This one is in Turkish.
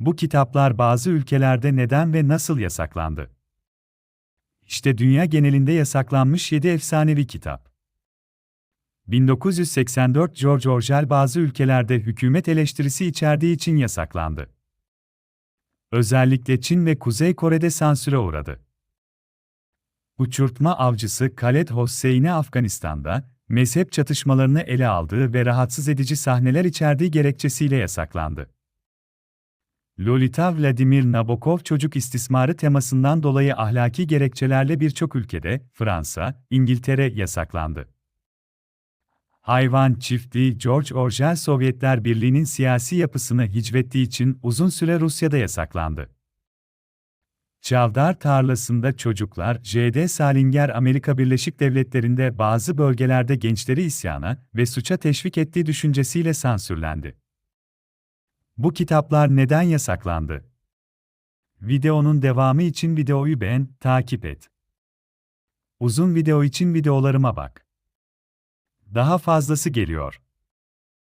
Bu kitaplar bazı ülkelerde neden ve nasıl yasaklandı? İşte dünya genelinde yasaklanmış 7 efsanevi kitap. 1984 George Orwell bazı ülkelerde hükümet eleştirisi içerdiği için yasaklandı. Özellikle Çin ve Kuzey Kore'de sansüre uğradı. Uçurtma avcısı Khaled Hosseini Afganistan'da, mezhep çatışmalarını ele aldığı ve rahatsız edici sahneler içerdiği gerekçesiyle yasaklandı. Lolita Vladimir Nabokov çocuk istismarı temasından dolayı ahlaki gerekçelerle birçok ülkede, Fransa, İngiltere yasaklandı. Hayvan çiftliği George Orwell Sovyetler Birliği'nin siyasi yapısını hicvettiği için uzun süre Rusya'da yasaklandı. Çavdar tarlasında çocuklar, J.D. Salinger Amerika Birleşik Devletleri'nde bazı bölgelerde gençleri isyana ve suça teşvik ettiği düşüncesiyle sansürlendi. Bu kitaplar neden yasaklandı? Videonun devamı için videoyu beğen, takip et. Uzun video için videolarıma bak. Daha fazlası geliyor.